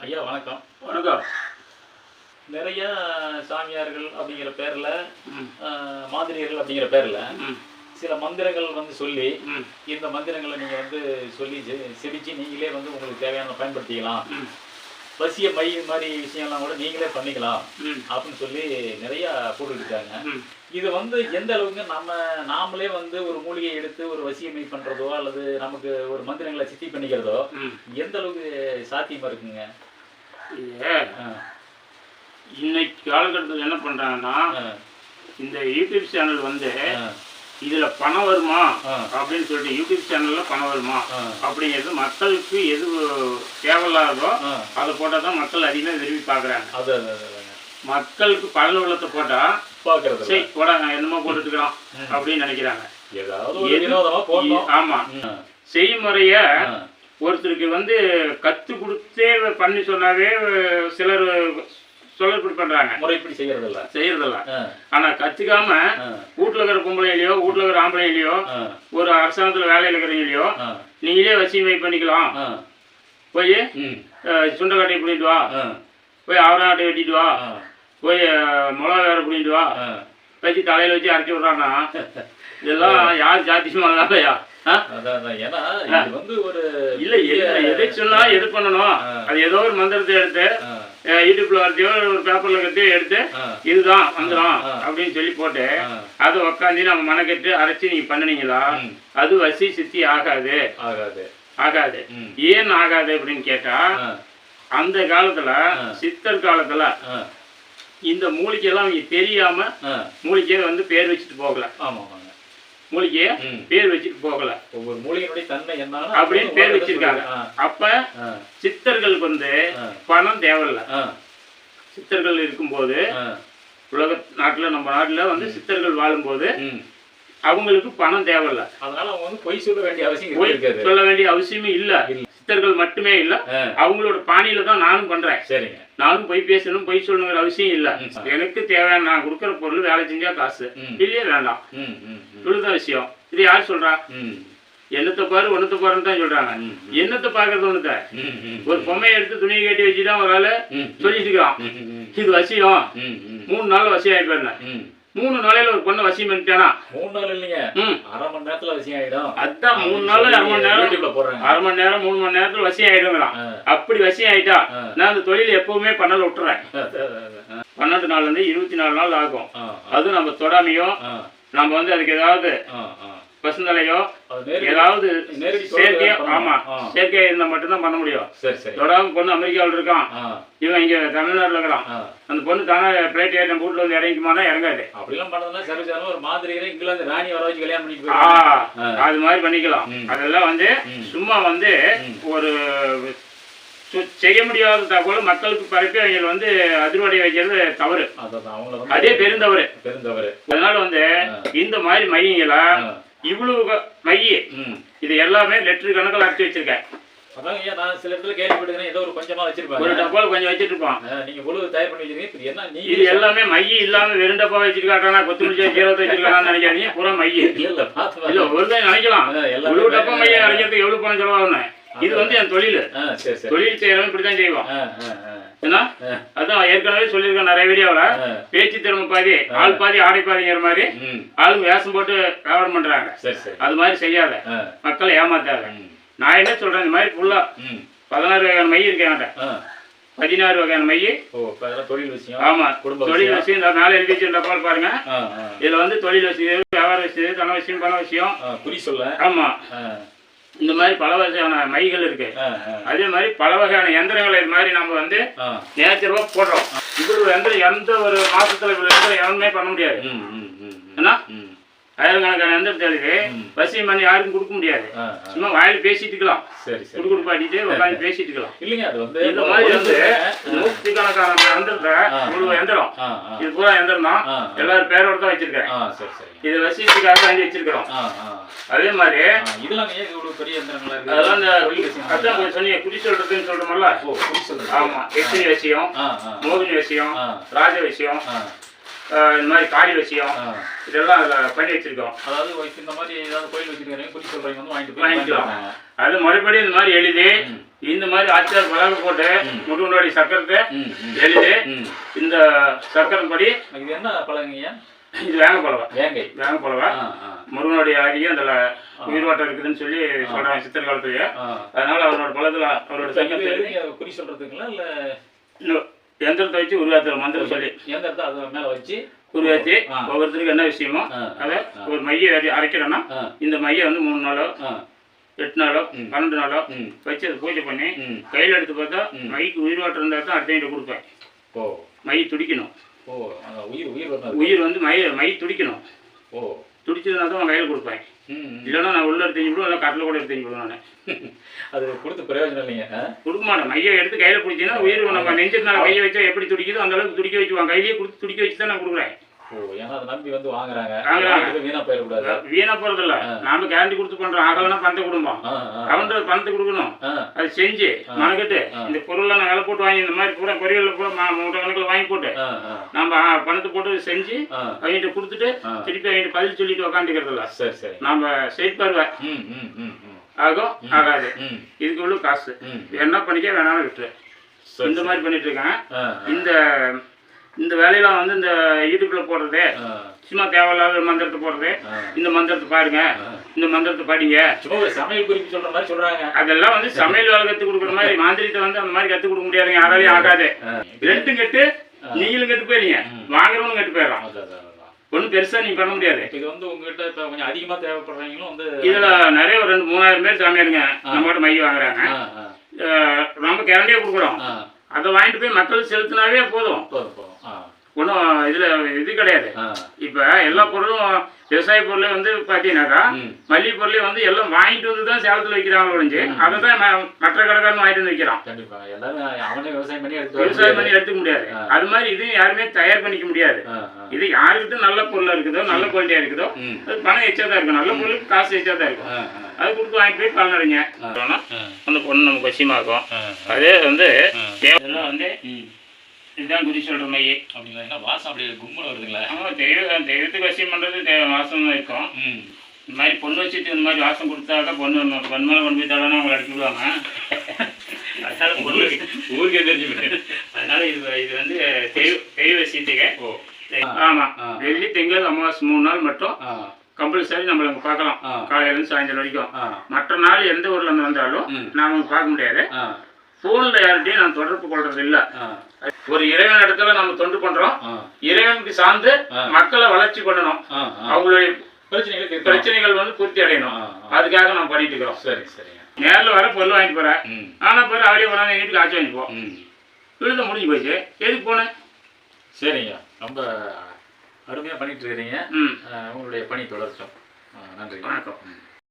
ஐயா வணக்கம். வணக்கம். நிறைய சாமியார்கள் அப்படிங்கிற பேர்ல ம், ஆஹ், மாதிரியர்கள் அப்படிங்கிற பேர்ல சில மந்திரங்கள் வந்து சொல்லி இந்த மந்திரங்களை நீங்க வந்து சொல்லி செ- செபிச்சு நீங்களே வந்து உங்களுக்கு தேவையான பயன்படுத்திக்கலாம். ம், வசிய மை மாதிரி விஷயம்லாம் கூட நீங்களே பண்ணிக்கலாம் அப்படின்னு சொல்லி நிறைய போட்டுக்கிட்டாங்க. இது வந்து எந்த அளவுக்கு நம்ம நாமளே வந்து ஒரு மூலிகை எடுத்து ஒரு வசியமை பண்றதோ அல்லது நமக்கு ஒரு மந்திரங்களை சித்தி பண்ணிக்கிறதோ. எந்த அளவுக்கு சாத்தியமா இருக்குங்க? இன்னைக்கு காலகட்டத்தில் என்ன பண்றாங்கன்னா இந்த யூடியூப் சேனல் வந்து இதுல பணம் வருமா. அப்படின்னு சொல்லிட்டு யூடியூப் சேனல்ல பணம் வருமா. அப்படிங்கிறது மக்களுக்கு எது தேவையில்லாதோ. அதை போட்டால் தான் மக்கள் அதிகமாக விரும்பி பார்க்குறாங்க. மக்களுக்கு பலன் உள்ளத்தை போட்டா சரி போடாங்க என்னமோ போட்டுக்கலாம் அப்படின்னு நினைக்கிறாங்க ஆமா. செய்முறைய. ஒருத்தருக்கு வந்து கத்து கொடுத்தே பண்ணி சொன்னாவே சிலர் சொல்ல இப்படி பண்றாங்க. முறைப்படி செய்யறது இல்ல செய்யறதில்ல. ஆ, ஆனா கத்துக்காம ஆ, வீட்டுல இருக்கிற பொம்பளையிலையோ வீட்டுல இருக்கிற ஆம்பளையிலையோ ஒரு அரசாங்கத்துல வேலையில இருக்கிறவங்களையோ நீங்களே வசிமை பண்ணிக்கலாம். போய் சுண்டக்காட்டை பிடிட்டு வா. போய் அவராட்டை வெட்டிட்டு வா. போய் மிளகா வேற பிடிட்டு வா. வச்சு தலையில வச்சு அரைச்சி விட்றான்னா இதெல்லாம் யார் அதான், அதான். ஏன்னா இது வந்து ஒரு இல்ல எது சொன்னா எது பண்ணணும். அது ஏதோ ஒரு மந்திரத்தை எடுத்து யூடியூப்ல ஒரு பேப்பர்ல கட்டி எடுத்து இதுதான் வந்துடும். அப்படின்னு சொல்லி போட்டு. அதை உக்காந்து நம்ம மனக்கட்டு அரைச்சி நீங்க பண்ணுனீங்களா. அது வசி சித்தி ஆகாது ஆகாது ஆகாது. ஏன் ஆகாது அப்படின்னு கேட்டா அந்த காலத்துல. சித்தர் காலத்துல இந்த மூலிகையெல்லாம் அவங்க தெரியாம. மூலிகையை வந்து பேர் வச்சுட்டு போகல ஆமா. மூலிகைய. பேர் வச்சுட்டு போகல. ஒவ்வொரு மூலிகையினுடைய தன்மை என்னன்னு அப்படின்னு பேர் வச்சிருக்காங்க. அப்ப சித்தர்களுக்கு வந்து. பணம் தேவையில்ல. சித்தர்கள் இருக்கும்போது உலக நாட்டுல நம்ம நாட்டுல வந்து சித்தர்கள் வாழும்போது. அவங்களுக்கு பணம் தேவையில்ல. அதனால அவங்க வந்து பொய் சொல்ல வேண்டிய அவசியம் சொல்ல வேண்டிய அவசியமே இல்ல. சித்தர்கள் மட்டுமே இல்ல அவங்களோட பாணியில தான் நானும் பண்றேன். சரிங்க. நானும் போய் பேசணும் போய் சொல்லணுங்கிற அவசியம் இல்ல. எனக்கு தேவையான நான் கொடுக்குற பொருள் வேலை செஞ்சா காசு. இல்லையே வேண்டாம். இவ்வளவுதான் விஷயம். இது யார் சொல்றா? என்னத்தை பாரு ஒன்னத்தை பாருன்னு தான் சொல்றாங்க. என்னத்தை பாக்குறது ஒண்ணுத்த. ஒரு பொம்மையை எடுத்து துணியை கட்டி வச்சுதான் ஒரு ஆளு சொல்லிட்டு இருக்கான். இது வசியம். மூணு நாள் வசியம் ம். மூணு நாளையில ஒரு பொண்ணு வசியம் பண்ணிட்டானா? மூணு நாள் இல்லைங்க. அரை மணி நேரத்துல அவசியம் ஆயிடும். அதான் மூணு நாள் அரை மணி நேரம் போடுறாங்க. அரை மணி நேரம் மூணு மணி நேரத்துல வசியம் ஆயிடுங்கிறான் ஆ, அப்படி வசியம் ஆயிட்டா. நான் அந்த தொழில் எப்பவுமே பண்ணல விட்டுறேன். பன்னெண்டு நாள்ல இருந்து இருபத்தி நாலு நாள் ஆகும். அதுவும் நம்ம தொடாமையோ ஆ, நம்ம வந்து அதுக்கு ஏதாவது. பசுந்தலையோ ஏதாவது செயற்கையோ ஆமா. செயற்கையா இருந்தா மட்டும்தான் பண்ண முடியும் தொடாம பொண்ணு அமெரிக்காவில் இருக்கான் இவன் இங்க தமிழ்நாட்டுல இருக்கிறான். அந்த பொண்ணு தானே பிளேட் ஏறி நம்ம வீட்டுல வந்து இறங்கிக்குமானா இறங்காது அப்படிலாம் பண்ணதுன்னா சர்வீஸ் ஒரு மாதிரி இங்கிலாந்து ராணி வர வச்சு கல்யாணம் பண்ணிட்டு. அது மாதிரி பண்ணிக்கலாம். அதெல்லாம் வந்து. சும்மா வந்து. ஒரு செய்ய முடியாத தகவல் மக்களுக்கு பரப்பி அவங்க வந்து அதிர்வடை வைக்கிறது தவறு அவங்கள அதே பெருந்தவறு பெருந்தவரு அதனால வந்து. இந்த மாதிரி மையங்களை. இவ்வளவு ம். இது எல்லாமே லெட்டர் கணக்கில் அடிச்சு வச்சிருக்கேன். அதான் ஐயா நான் சில இடத்துல கேள்விப்பட்டிருக்கேன் ஏதோ ஒரு கொஞ்சமா ஒரு வச்சிருப்பாங்க டப்பால கொஞ்சம் வச்சிட்டு இருப்பான் ஆ, நீங்க உழவு தயார் பண்ணி வச்சிருக்கீங்க. என்ன நீங்க இது எல்லாமே மைய இல்லாம வெறும் டப்பா வச்சிருக்காட்டானா கொத்தமல்லி ஜீரகத்தை வச்சிருக்கானு நினைக்காதீங்க பூரா மைய. இல்ல இல்ல பாத்து இல்ல பாத்து. ஒரு தான் நினைக்கலாம். ஒரு டப்பா மைய. அரைக்கிறதுக்கு எவ்வளவு பணம் செலவாகுன்னு இது வந்து என் தொழில். தொழில் செய்யறவன் இப்படித்தான் செய்வான். ஏன்னா. அதான் ஏற்கனவே சொல்லியிருக்கேன் நிறைய வீடியோவில். பேச்சு திறமை பாதி ஆள் பாதி ஆடை பாதிங்கிற மாதிரி. ஆளுங்க வேஷம் போட்டு வியாபாரம் பண்றாங்க அது மாதிரி செய்யாத. மக்களை ஏமாத்தாத. நான் என்ன சொல்றேன் இந்த மாதிரி ஃபுல்லா. பதினாறு வகையான மை இருக்கு என்கிட்ட. பதினாறு வகையான மை ஓ இப்ப அதெல்லாம் தொழில் விஷயம் ஆமா குடும்ப தொழில் விஷயம். இந்த மேலே எழுதி வச்சிருந்த பால் பாருங்க. இதுல வந்து தொழில் விஷயம் வியாபார விஷயம் தன விஷயம் பண விஷயம் குறி சொல்ல ஆமா இந்த மாதிரி பல வகையான மைகள் இருக்கு. அதே மாதிரி பல வகையான எந்திரங்களை இது மாதிரி நம்ம வந்து ஆ. நேச்சுரலா போடுறோம் இவ்வளவு எந்திரம் எந்த ஒரு மாசத்துல இவ்வளவு எந்திரம் எவனுமே பண்ண முடியாது ம். ஆயிரக்கணக்கான எந்திரத்தை எழுதி ம். வசியம் பண்ணி யாருக்கும் கொடுக்க முடியாது. சும்மா வாயில பேசிட்டு இருக்கலாம். குடு குடுப்பாட்டிட்டு உட்காந்து பேசிட்டு இருக்கலாம். இல்லைங்க அது வந்து இந்த மாதிரி வந்து ஆ, நூற்றுக்கணக்கான எந்திரத்தை. இவ்வளவு எந்திரம். இது பூரா எந்திரம் தான். எல்லாரும் பேரோட தான் வச்சிருக்கேன் இது வசியத்துக்காக வாங்கி வச்சிருக்கிறோம். அதே மாதிரி இதெல்லாம் இவ்வளவு பெரிய எந்திரங்களா இருக்கு? அதெல்லாம் இந்த சொன்னீங்க. குடி சொல்றதுன்னு சொல்றோம்ல. குறி ஆமா. எக்ஸினி விஷயம். மோகினி விஷயம். ராஜ விஷயம் இந்த மாதிரி காளி விஷயம். இதெல்லாம் அதுல பண்ணி வச்சிருக்கோம். அதாவது இந்த மாதிரி ஏதாவது கோயில் வச்சிருக்காங்க குறி சொல்றவங்க வந்து வாங்கிட்டு வாங்கிக்கலாம். அது மறுபடியும் இந்த மாதிரி எழுதி. இந்த மாதிரி ஆச்சார் மிளகு போட்டு முருகனுடைய சக்கரத்தை எழுதி இந்த சக்கரம் படி இது என்ன பழங்கய்யா இது வேங்க பழவா வேங்கை. வேங்க பழவா முருகனுடைய அதிகம் அதில் உயிர்வாட்டம் இருக்குதுன்னு சொல்லி சொல்றாங்க சித்தர் காலத்துலயே அதனால அவரோட பழத்துல அவரோட சக்கரத்தை குறி சொல்றதுங்களா இல்ல எந்திரத்தை வச்சு உருவாத்துற மந்திரம் சொல்லி. எந்த இடத்த அது மேல வச்சு உருவாத்தி ஆ. ஒவ்வொருத்தருக்கு என்ன விஷயமோ அதை ஒரு மைய அரை- அரைக்கிறோன்னா இந்த மைய வந்து மூணு நாளோ எட்டு நாளோ பன்னெண்டு நாளோ வச்சு அதை பூஜை பண்ணி கையில் எடுத்து பார்த்தா மைக்கு உயிர்வாட்டம் இருந்தால் தான் அடுத்தவங்கிட்ட கொடுப்பேன். ஓ. மை துடிக்கணும். ஓ உயிர் உயிர் உயிர் வந்து மை மை துடிக்கணும். ஓ. துடிச்சதுனா தான் அவன் கையில் கொடுப்பேன். இல்லைன்னா நான் உள்ள எடுத்து விடுவேன் இல்லை கட்டில் கூட எடுத்து விடுவேன் நான். அது கொடுத்து பிரயோஜனம் இல்லைங்க? கொடுக்க மாட்டேன். மையை எடுத்து கையில் பிடிச்சிங்கன்னா உயிர் நம்ம நெஞ்சத்தினால கையை வச்சா எப்படி துடிக்குதோ அந்த அளவுக்கு துடிக்க வச்சுவான் கையிலேயே கொடுத்து துடிக்க வச்சு தான் நான் கொடுக்குறேன். ஏன்னா அதை நம்பி வந்து வாங்குறாங்க. வீணா போயிடக்கூடாது. வீணா போறதில்ல. நாம கேரண்டி கொடுத்து பண்றோம் ஆகலன்னா பணத்தை கொடுப்போம் அவன்கிட்ட பணத்தை கொடுக்கணும். அது செஞ்சு மனக்கட்டு இந்த பொருள்லாம் நான் விலை போட்டு வாங்கி இந்த மாதிரி பூரா பொரியல் பூரா மூட்டை கணக்கில் வாங்கி போட்டு நம்ம பணத்தை போட்டு செஞ்சு ஆ. அவங்ககிட்ட கொடுத்துட்டு. திருப்பி அவங்ககிட்ட பதில் சொல்லிட்டு உக்காந்துக்கிறதில்ல. சரி சரி. நாம ஸ்ட்ரெயிட் பருவேன் ம் ம் ம் ம். ஆகும் ஆகாது. இதுக்கு உள்ள காசு. என்ன பண்ணிக்க வேணாலும் விட்டுரு. இந்த மாதிரி பண்ணிட்டு இருக்கேன். இந்த இந்த வேலையெல்லாம் வந்து இந்த யூடியூப்ல போடுறது. சும்மா தேவையில்லாத மந்திரத்தை போடுறது. இந்த மந்திரத்தை பாருங்க. இந்த மந்திரத்தை படிங்க. சமையல் குறிப்பு சொல்ற மாதிரி சொல்றாங்க. அதெல்லாம் வந்து சமையல் வேலை கற்றுக் கொடுக்குற மாதிரி மாந்திரித்தை வந்து அந்த மாதிரி கற்றுக் கொடுக்க முடியாதுங்க. யாராலையும் ஆகாது. ரெண்டும் கெட்டு நீங்களும் கெட்டு போயிருங்க வாங்குறவனும் கெட்டு போயிடலாம். ஒன்றும் பெருசாக நீங்கள் பண்ண முடியாது. இது வந்து உங்ககிட்ட இப்ப கொஞ்சம் அதிகமா தேவைப்படுறவங்களும் வந்து இதில் நிறைய ஒரு ரெண்டு மூணாயிரம் பேர் சாமியாருங்க நம்மகிட்ட மைய வாங்குறாங்க. ஆ ஆ. அஹ் நம்ம கேரண்டியே கொடுக்குறோம். அதை வாங்கிட்டு போய் மக்கள் செலுத்தினாவே போதும். ஒன்றும் இதில் இது கிடையாது. இப்போ எல்லா பொருளும் விவசாய பொருளே வந்து பார்த்தீங்கன்னாக்கா. மல்லிகை பொருளே வந்து எல்லாம் வாங்கிட்டு வந்து தான் சேலத்தில் வைக்கிறாங்க ஒழிஞ்சு அதை தான் மற்ற கடைக்காரன் வாங்கிட்டு வந்து வைக்கிறான். கண்டிப்பா. எல்லாரும் அவனே விவசாயம் பண்ணி விவசாயம் பண்ணி. எடுத்துக்க முடியாது. அது மாதிரி இது யாருமே தயார் பண்ணிக்க முடியாது. இது யாருக்கிட்ட நல்ல பொருளா இருக்குதோ நல்ல குவாலிட்டியா இருக்குதோ. அது பணம் எச்சா தான் இருக்கும். நல்ல பொருளுக்கு காசு எச்சா தான் இருக்கும் அது கொடுத்து வாங்கிட்டு போய் பலனடைங்க. அந்த பொண்ணு நமக்கு ஆ. அதே வந்து வந்து இதுதான் குறி சொல்ற மைய. அப்படிங்களா? வாசம் அப்படியே கும்பல் வருதுங்களா? ஆமாம் தெய்வ தெய்வத்துக்கு வசியம் பண்ணுறது வாசம் தான் இருக்கும். இந்த மாதிரி பொண்ணு வச்சுட்டு இந்த மாதிரி வாசம் கொடுத்தாக்கா பொண்ணு பொண்ணு கொண்டு போய் தடவை அவங்களை அடிச்சு விடுவாங்க. அதனால பொண்ணு ஊருக்கே தெரிஞ்சு அதனால இது இது வந்து தெய்வ தெய்வ வசியத்துக்கு ஓ. ஆமா. ஆ. வெள்ளி திங்கள் அமாவாசை மூணு நாள் மட்டும் கம்பல்சரி நம்மள அங்க பார்க்கலாம். ஆ. காலையில இருந்து சாயந்தரம் வரைக்கும். மற்ற நாள் எந்த ஊர்ல இருந்து வந்தாலும். நாம பார்க்க முடியாது. ஆ. போன்ல யார்கிட்டயும் நான் தொடர்பு கொள்றது இல்ல ஒரு இறைவன் இடத்துல நம்ம தொண்டு பண்றோம். இறைவனுக்கு சார்ந்து. மக்களை வளர்ச்சி பண்ணணும். அவங்களுடைய பிரச்சனைகளை. பிரச்சனைகள் வந்து பூர்த்தி அடையணும். அதுக்காக நம்ம பண்ணிட்டு இருக்கிறோம். சரி சரிங்க நேர்ல வர பொருள் வாங்கிட்டு போறேன் ஆனா பிறகு அவளே கொண்டாந்து எங்க வீட்டுக்கு ஆச்சு வாங்கிப்போம் விழுத முடிஞ்சு போச்சு. எதுக்கு போனேன் சரிங்க. ரொம்ப அருமையாக பண்ணிட்டு இருக்கிறீங்க. உங்களுடைய பணி தொடரட்டும் அஹ் நன்றி. வணக்கம்.